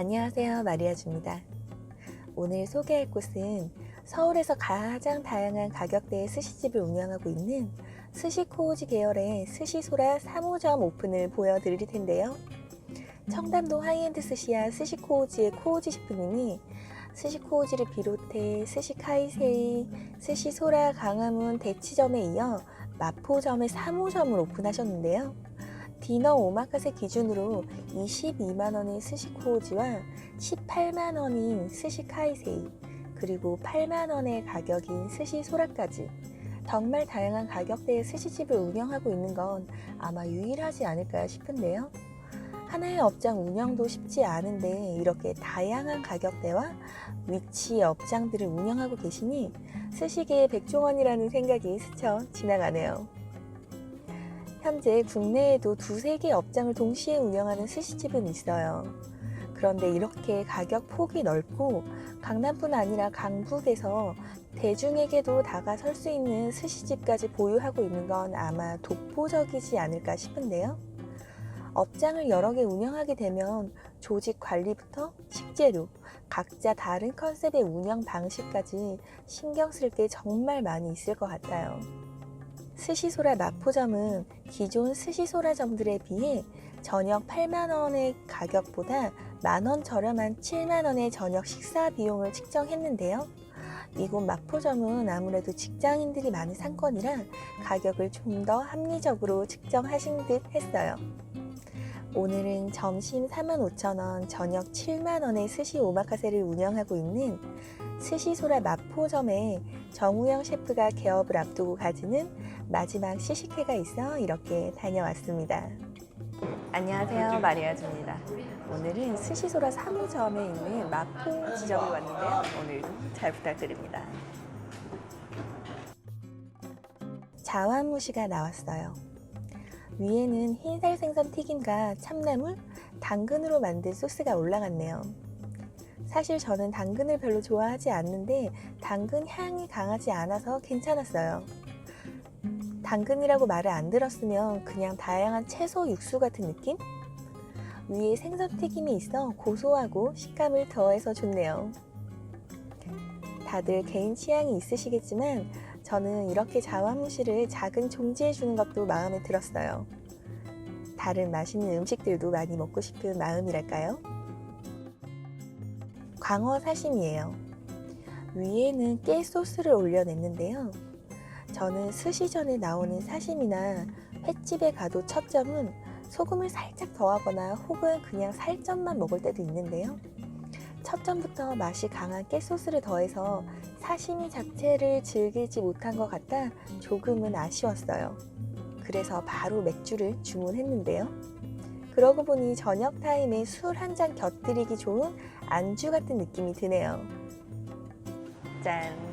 안녕하세요. 마리아주입니다. 오늘 소개할 곳은 서울에서 가장 다양한 가격대의 스시집을 운영하고 있는 스시코오지 계열의 스시소라 3호점 오픈을 보여드릴 텐데요. 청담동 하이엔드 스시야 스시코오지의 코오지 셰프님이 스시코오지를 비롯해 스시카이세이, 스시소라 강화문 대치점에 이어 마포점의 3호점을 오픈하셨는데요. 디너 오마카세 기준으로 22만원의 스시코오지와 18만원인 스시카이세이, 그리고 8만원의 가격인 스시소라까지 정말 다양한 가격대의 스시집을 운영하고 있는 건 아마 유일하지 않을까 싶은데요. 하나의 업장 운영도 쉽지 않은데 이렇게 다양한 가격대와 위치의 업장들을 운영하고 계시니 스시계의 백종원이라는 생각이 스쳐 지나가네요. 현재 국내에도 두세 개 업장을 동시에 운영하는 스시집은 있어요. 그런데 이렇게 가격 폭이 넓고 강남뿐 아니라 강북에서 대중에게도 다가설 수 있는 스시집까지 보유하고 있는 건 아마 독보적이지 않을까 싶은데요. 업장을 여러 개 운영하게 되면 조직 관리부터 식재료, 각자 다른 컨셉의 운영 방식까지 신경 쓸 게 정말 많이 있을 것 같아요. 스시소라 마포점은 기존 스시소라점들에 비해 저녁 8만원의 가격보다 만원 저렴한 7만원의 저녁 식사 비용을 측정했는데요. 이곳 마포점은 아무래도 직장인들이 많은 상권이라 가격을 좀 더 합리적으로 측정하신 듯 했어요. 오늘은 점심 45,000원, 저녁 7만원의 스시 오마카세를 운영하고 있는 스시소라 마포점에 정우영 셰프가 개업을 앞두고 가지는 마지막 시식회가 있어 이렇게 다녀왔습니다. 안녕하세요. 마리아주입니다. 오늘은 스시소라 3호점에 있는 마포 지점에 왔는데요. 오늘도 잘 부탁드립니다. 자완무시가 나왔어요. 위에는 흰살 생선 튀김과 참나물, 당근으로 만든 소스가 올라갔네요. 사실 저는 당근을 별로 좋아하지 않는데 당근 향이 강하지 않아서 괜찮았어요. 당근이라고 말을 안 들었으면 그냥 다양한 채소 육수 같은 느낌? 위에 생선 튀김이 있어 고소하고 식감을 더해서 좋네요. 다들 개인 취향이 있으시겠지만 저는 이렇게 자화무시를 작은 종지해 주는 것도 마음에 들었어요. 다른 맛있는 음식들도 많이 먹고 싶은 마음이랄까요? 광어 사심이에요. 위에는 깨 소스를 올려냈는데요. 저는 스시전에 나오는 사심이나 횟집에 가도 첫 점은 소금을 살짝 더하거나 혹은 그냥 살점만 먹을 때도 있는데요. 첫 점부터 맛이 강한 깨소스를 더해서 사시미 자체를 즐기지 못한 것 같아 조금은 아쉬웠어요. 그래서 바로 맥주를 주문했는데요. 그러고 보니 저녁 타임에 술 한 잔 곁들이기 좋은 안주 같은 느낌이 드네요. 짠!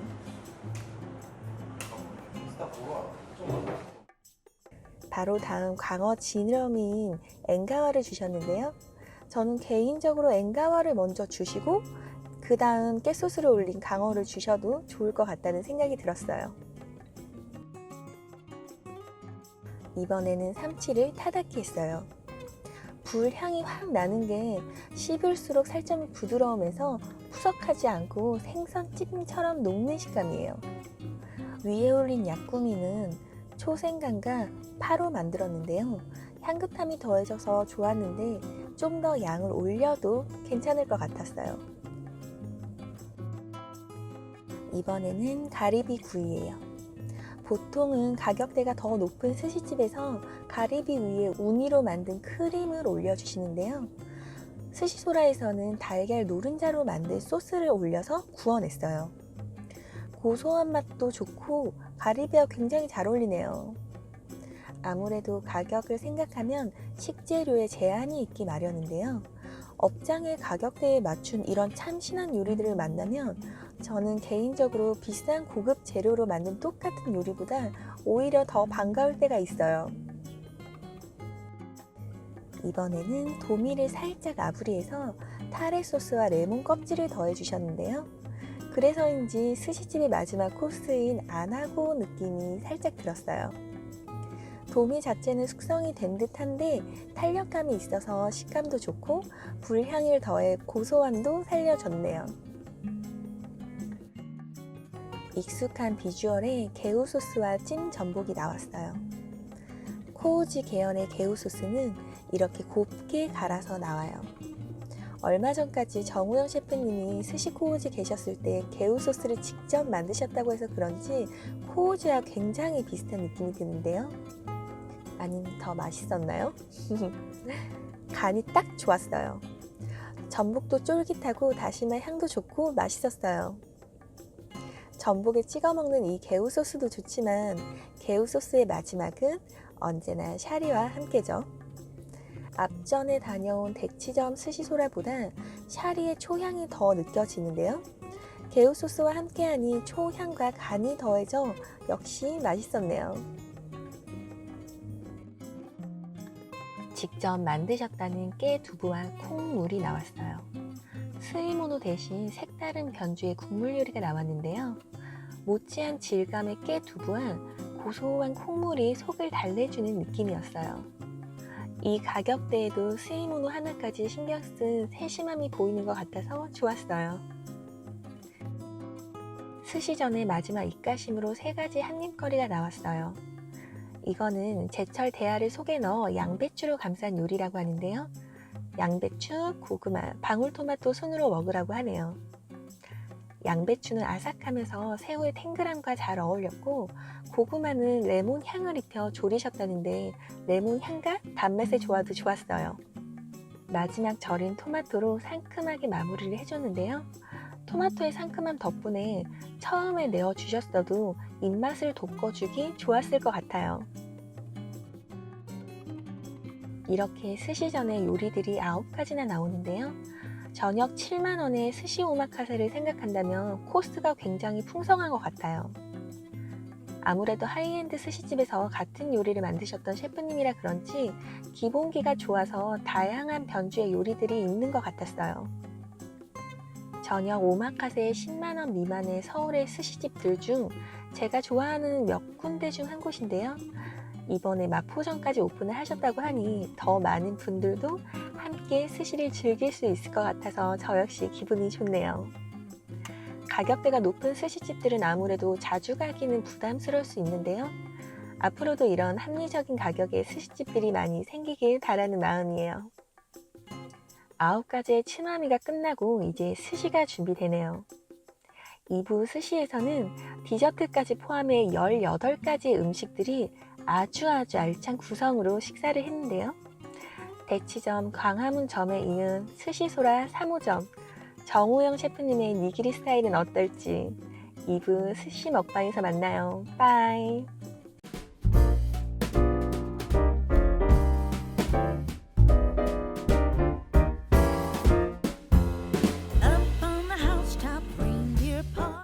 바로 다음 광어 지느러미인 엔가와를 주셨는데요. 저는 개인적으로 엔가와를 먼저 주시고 그 다음 깨소스를 올린 강어를 주셔도 좋을 것 같다는 생각이 들었어요. 이번에는 삼치를 타다키 했어요. 불 향이 확 나는 게 씹을수록 살점이 부드러우면서 푸석하지 않고 생선 찜처럼 녹는 식감이에요. 위에 올린 약구미는 초생강과 파로 만들었는데요. 향긋함이 더해져서 좋았는데 좀 더 양을 올려도 괜찮을 것 같았어요. 이번에는 가리비 구이예요. 보통은 가격대가 더 높은 스시집에서 가리비 위에 우니로 만든 크림을 올려주시는데요. 스시소라에서는 달걀 노른자로 만든 소스를 올려서 구워냈어요. 고소한 맛도 좋고 가리비와 굉장히 잘 어울리네요. 아무래도 가격을 생각하면 식재료에 제한이 있기 마련인데요. 업장의 가격대에 맞춘 이런 참신한 요리들을 만나면 저는 개인적으로 비싼 고급 재료로 만든 똑같은 요리보다 오히려 더 반가울 때가 있어요. 이번에는 도미를 살짝 아부리해서 타레 소스와 레몬 껍질을 더해 주셨는데요. 그래서인지 스시집의 마지막 코스인 안하고 느낌이 살짝 들었어요. 도미 자체는 숙성이 된 듯한데 탄력감이 있어서 식감도 좋고 불향을 더해 고소함도 살려줬네요. 익숙한 비주얼에 개우 소스와 찜 전복이 나왔어요. 코우지 계열의 개우 소스는 이렇게 곱게 갈아서 나와요. 얼마 전까지 정우영 셰프님이 스시 코우지 계셨을 때 개우 소스를 직접 만드셨다고 해서 그런지 코우지와 굉장히 비슷한 느낌이 드는데요. 아니면 더 맛있었나요? 간이 딱 좋았어요. 전복도 쫄깃하고 다시마 향도 좋고 맛있었어요. 전복에 찍어 먹는 이 개우 소스도 좋지만 개우 소스의 마지막은 언제나 샤리와 함께죠. 앞전에 다녀온 대치점 스시소라보다 샤리의 초향이 더 느껴지는데요. 개우 소스와 함께하니 초향과 간이 더해져 역시 맛있었네요. 직접 만드셨다는 깨 두부와 콩물이 나왔어요. 스이모노 대신 색다른 변주의 국물 요리가 나왔는데요. 못지한 질감의 깨 두부와 고소한 콩물이 속을 달래주는 느낌이었어요. 이 가격대에도 스이모노 하나까지 신경 쓴 세심함이 보이는 것 같아서 좋았어요. 스시전의 마지막 입가심으로 세 가지 한입거리가 나왔어요. 이거는 제철 대하를 속에 넣어 양배추로 감싼 요리라고 하는데요. 양배추, 고구마, 방울토마토 순으로 먹으라고 하네요. 양배추는 아삭하면서 새우의 탱글함과 잘 어울렸고 고구마는 레몬 향을 입혀 조리셨다는데 레몬 향과 단맛의 조화도 좋았어요. 마지막 절인 토마토로 상큼하게 마무리를 해줬는데요. 토마토의 상큼함 덕분에 처음에 내어주셨어도 입맛을 돋궈주기 좋았을 것 같아요. 이렇게 스시 전에 요리들이 9가지나 나오는데요. 저녁 7만 원의 스시 오마카세를 생각한다면 코스가 굉장히 풍성한 것 같아요. 아무래도 하이엔드 스시집에서 같은 요리를 만드셨던 셰프님이라 그런지 기본기가 좋아서 다양한 변주의 요리들이 있는 것 같았어요. 저녁 오마카세 10만 원 미만의 서울의 스시집들 중 제가 좋아하는 몇 군데 중 한 곳인데요. 이번에 마포점까지 오픈을 하셨다고 하니 더 많은 분들도 함께 스시를 즐길 수 있을 것 같아서 저 역시 기분이 좋네요. 가격대가 높은 스시집들은 아무래도 자주 가기는 부담스러울 수 있는데요. 앞으로도 이런 합리적인 가격의 스시집들이 많이 생기길 바라는 마음이에요. 아홉 가지의 치마미가 끝나고 이제 스시가 준비되네요. 2부 스시에서는 디저트까지 포함해 18가지의 음식들이 아주 아주 알찬 구성으로 식사를 했는데요. 대치점 광화문점에 있는 스시소라 3호점. 정우영 셰프님의 니기리 스타일은 어떨지. 2부 스시 먹방에서 만나요. 빠이